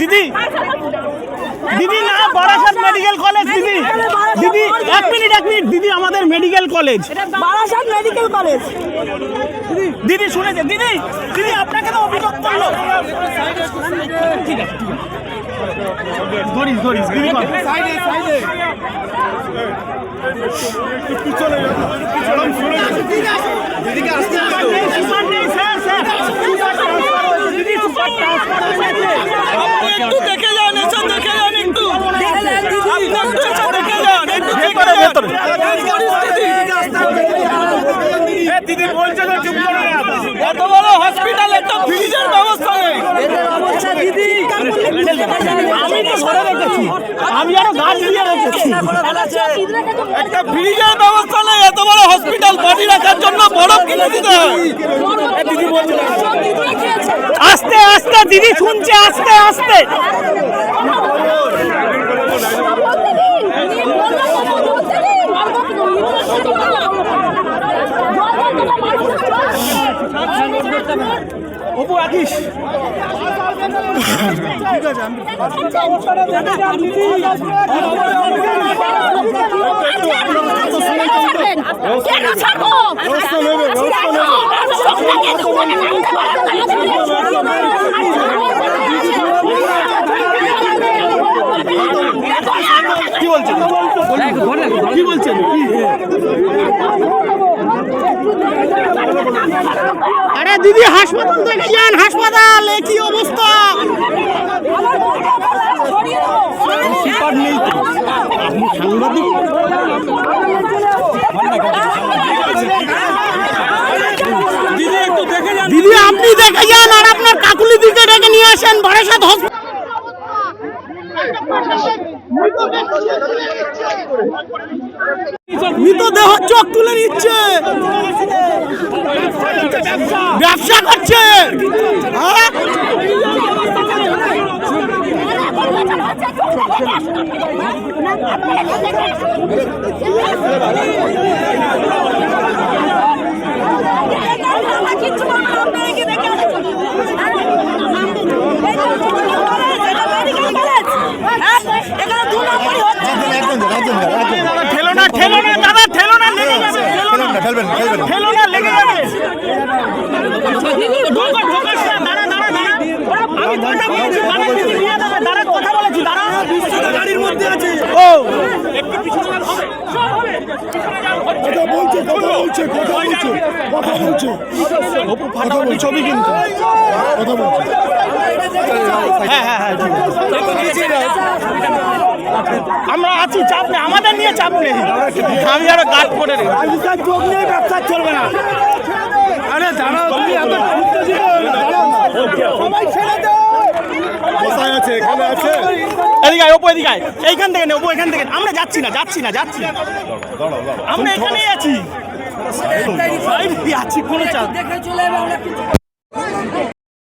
দিদি দিদি না বারাসাত মেডিকেল কলেজ দিদি। দিদি এক মিনিট এক মিনিট দিদি আমাদের medical college. Barasat medical college. দিদি শুনেছে দিদি দিদি আপনাকে তো অভিযোগ করল। ঠিক আছে ধরিস ধরিস দিদি স্যার। দিদি, সুপার ট্রান্সফার হয়েছে। একটু দেখে যান এসে দেখে যান একটু আপনি একটু এসে দেখে যান একটু দেখে ভেতরে, যান ভেতরে। এ, দিদি বলছে তো চুপ করে এত বড় হসপিটাল একটা ফ্রিজের ব্যবস্থা নেই। আমি তো সরে রেখেছি। আমি আরও গাছ দিয়ে রেখেছি। একটা ফ্রিজের ব্যবস্থা নেই এত বড় হসপিটাল পানি রাখার জন্য বরফ কিনে দিতে হয় আস্তে আস্তে দিদি শুনছে আস্তে আস্তে। অপু রাখিস। কেন ছাড়বো কি বলছেন? কি বলছেন? কি আরে দিদি, হাসপাতাল থেকে যান হাসপাতাল কি অবস্থা? দিদি, আপনি দেখে যান আর আপনার কাকুলি দিকে ডেকে নিয়ে আসেন বারাসাত হসপিটাল মৃতদেহ চোখ তুলে নিচ্ছে ব্যবসা করছে হ্যাঁ? এখানে দু নম্বরই হচ্ছে ঠেলো না ঠেলো না দাদা ঠেলো না লেগে যাবে ঠেলো না ঠেলো না লেগে যাবে। ঢোকা ঢোকাস না দাঁড়া দাঁড়া দাঁড়া। আমি কথা বলেছি? দাঁড়া দিদি নিয়ে যাবে। দাঁড়া কথা বলেছি দাঁড়া। গাড়ির মধ্যে আছে। ও। একটু পিছনে যান, হবে। সব হবে পিছনে যান, হচ্ছে। বলছে কথা বলছে কথা বলছে কথা বলছে। অপু ফাটাফাটি ছবি কিন্তু কথা বলছে। হ্যাঁ হ্যাঁ হ্যাঁ ঠিক আছে। আমরা আছি চাপ নেই আমাদের নিয়ে চাপ নেই। আমি আরও গার্ড করে রেখেছি। আজকাল চোখ নেই ব্যবসা চলবে না। আরে দাঁড়াও তুমি এত। সবাই ছেড়ে দাও। কোথায় আছে? এখানে আছে? এদিকে এইখান থেকে নে অপু এখান থেকে। আমরা যাচ্ছি না যাচ্ছি না যাচ্ছি না। আমরা এখানেই আছি। আছি কোনো চাপ